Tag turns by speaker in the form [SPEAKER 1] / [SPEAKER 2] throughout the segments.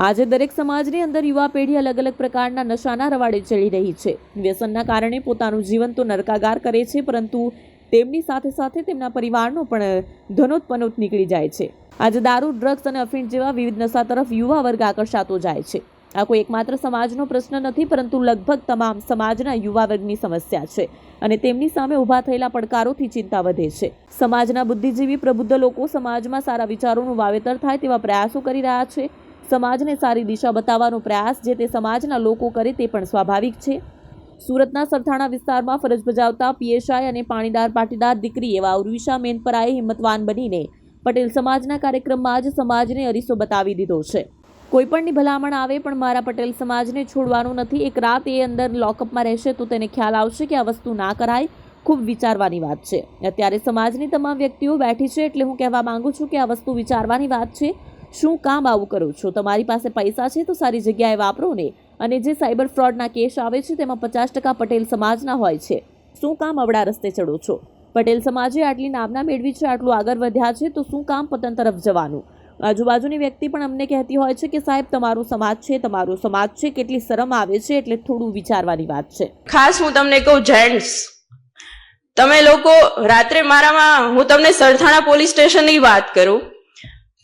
[SPEAKER 1] આજે દરેક સમાજની અંદર યુવા પેઢી અલગ અલગ પ્રકારના નશાના રવાડે ચડી રહી છે. વ્યસનના કારણે પોતાનું જીવન તો નરકાગાર કરે છે, પરંતુ તેમની સાથે સાથે તેમના પરિવારનો પણ ધનોત્પનોત નીકળી જાય છે. આજે દારૂ, ડ્રગ્સ અને અફીણ જેવા વિવિધ નશા તરફ યુવા વર્ગ આકર્ષાતો જાય છે. આ કોઈ એકમાત્ર સમાજનો પ્રશ્ન નથી, પરંતુ લગભગ તમામ સમાજના યુવા વર્ગની સમસ્યા છે અને તેમની સામે ઊભા થયેલા પડકારોથી ચિંતા વધે છે. સમાજના બુદ્ધિજીવી પ્રબુદ્ધ લોકો સમાજમાં સારા વિચારોનું વાવેતર થાય તેવા પ્રયાસો કરી રહ્યા છે. સમાજને સારી દિશા બતાવવાનો પ્રયાસ જે તે સમાજના લોકો કરે તે પણ સ્વાભાવિક છે. સુરતના સરથાણા વિસ્તારમાં ફરજ બજાવતા પીએસઆઈ અને પાણીદાર પાટીદાર દીકરી એવા ઉર્વિશા મેનપરાએ હિંમતવાન બનીને પટેલ સમાજના કાર્યક્રમમાં જ સમાજને અરીસો બતાવી દીધો છે. કોઈપણની ભલામણ આવે પણ મારા પટેલ સમાજને છોડવાનું નથી, એક રાત એ અંદર લોકઅપમાં રહેશે તો તેને ખ્યાલ આવશે કે આ વસ્તુ ના કરાય, ખૂબ વિચારવાની વાત છે. અત્યારે સમાજની તમામ વ્યક્તિઓ બેઠી છે એટલે હું કહેવા માંગુ છું કે આ વસ્તુ વિચારવાની વાત છે. શું કામ આવું કરો છો? તમારી પાસે પૈસા છે તો સારી જગ્યાએ વાપરો ને. અને જે સાયબર ફ્રોડના કેસ આવે છે તેમાં પચાસ ટકા પટેલ સમાજના હોય છે. શું કામ અવળા રસ્તે ચડો છો? પટેલ સમાજે આટલી નામના મેળવી છે, આટલું આગળ વધ્યા છે, તો શું કામ પતન તરફ જવાનું? આજુબાજુની વ્યક્તિ પણ અમને કહેતી હોય છે કે, સાહેબ, તમારો સમાજ છે, તમારો સમાજ છે, કેટલી શરમ આવે છે, એટલે થોડું વિચારવાની વાત છે.
[SPEAKER 2] ખાસ હું તમને કહું જેન્ટ્સ તમે લોકો રાત્રે મારામાં, હું તમને સરથાણા પોલીસ સ્ટેશનની વાત કરું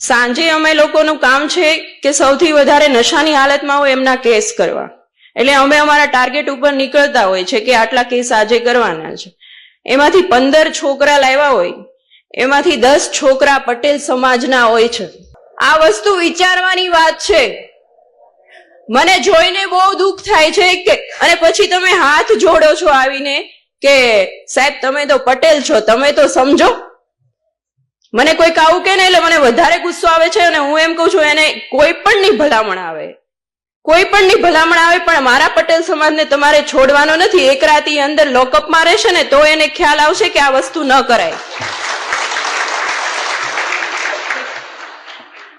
[SPEAKER 2] સાંજે અમે લોકોનું કામ છે કે સૌથી વધારે નશાની હાલતમાં હોય એમના કેસ કરવા. એટલે અમે અમારા ટાર્ગેટ ઉપર નીકળતા હોય છે કે આટલા કેસ આજે કરવાના છે. એમાંથી પંદર છોકરા લાવ્યા હોય, એમાંથી દસ છોકરા પટેલ સમાજના હોય છે. આ વસ્તુ વિચારવાની વાત છે. મને જોઈને બહુ દુઃખ થાય છે કે, અને પછી તમે હાથ જોડો છો આવીને કે સાહેબ તમે તો પટેલ છો, તમે તો સમજો. મને કોઈક આવું કે ને એટલે મને વધારે ગુસ્સો આવે છે અને હું એમ કહું છું એને કોઈ પણ ની ભલામણ આવે. કોઈ પણ ની ભલામણ આવે, પણ મારા પટેલ સમાજને તમારે છોડવાનો નથી. એક રાતી અંદર લોકઅપમાં રહેશે ને તો એને ખ્યાલ આવશે કે આ વસ્તુ ન કરાય.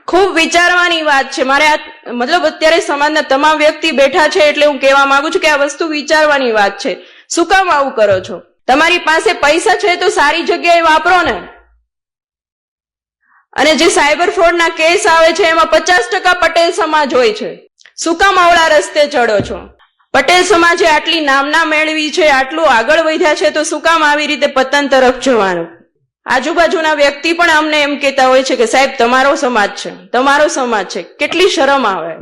[SPEAKER 2] ખૂબ વિચારવાની વાત છે. મારે આ મતલબ અત્યારે સમાજના તમામ વ્યક્તિ બેઠા છે એટલે હું કહેવા માંગુ છું કે આ વસ્તુ વિચારવાની વાત છે. શું કામ આવું કરો છો? તમારી પાસે પૈસા છે તો સારી જગ્યાએ વાપરો ને. અને જે સાયબર ફ્રોડના કેસ આવે છે, એમાં પચાસ ટકા પટેલ સમાજ હોય છે. શું કામ અવળા રસ્તે ચડો છો? પટેલ સમાજે આટલી નામના મેળવી છે, આટલું આગળ વધ્યા છે, તો શું કામ આવી રીતે પતન તરફ જવાનું? આજુબાજુના વ્યક્તિ પણ અમને એમ કહેતા હોય છે કે, સાહેબ, તમારો સમાજ છે, તમારો સમાજ છે, કેટલી શરમ આવે.